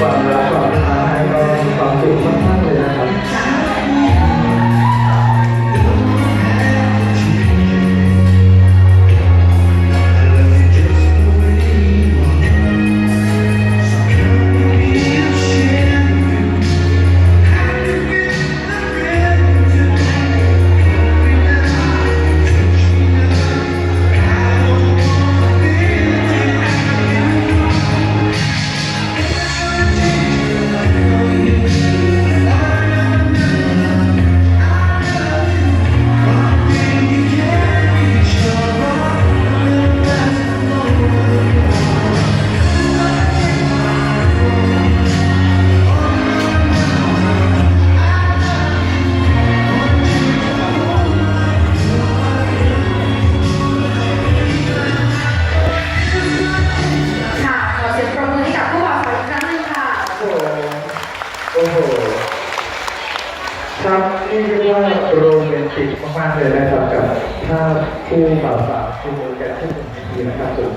ความรักความรักให้ก็มีความสุขควากๆเอ้โหครับนี่เรียกว่าโรแมนติกมากๆเลยนะครับกับภาพคู่บ่าวสาวคู่มือกันที่ผมทีนะครับผม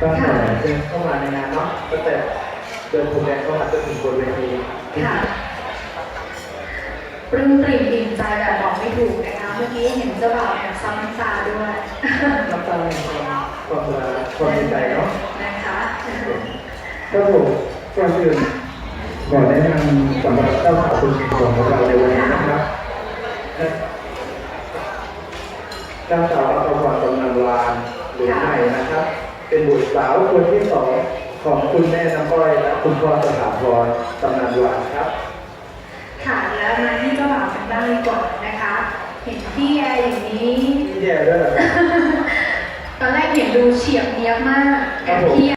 ตั้งแต่เดินเข้ามาในงานเนาะตั้งแต่เดินพรมแดงเข้ามาจนถึงบนเวทีค่ะปลื้มปริ่มอิ่มใจแบบบอกไม่ถูกนะคะเมื่อกี้เห็นเจ้าบ่าวแอบซ้ำน้ำตาด้วยน้ำตาแห่งความความรักความดีใจเนาะนะคะครับผมก่อนอื่น ขอแนะนำสำหรับเจ้าสาวคนสวยของเราในวันนี้นะครับเจ้าสาวอัตพรกำนันวานหรือใหม่นะครับ เป็นบุตรสาวคนที่สองของคุณแม่น้ำอ้อยและคุณพ่อสถาพรกำนันวานครับค่ะแล้วมาที่เจ้าบ่าวกันบ้างดีกว่านะคะ เห็นพี่แอร์อย่างนี้ พี่แย่ด้วยเหรอครับ ตอนแรกเห็นดูเฉียบเนี้ยบมากครับผมพี่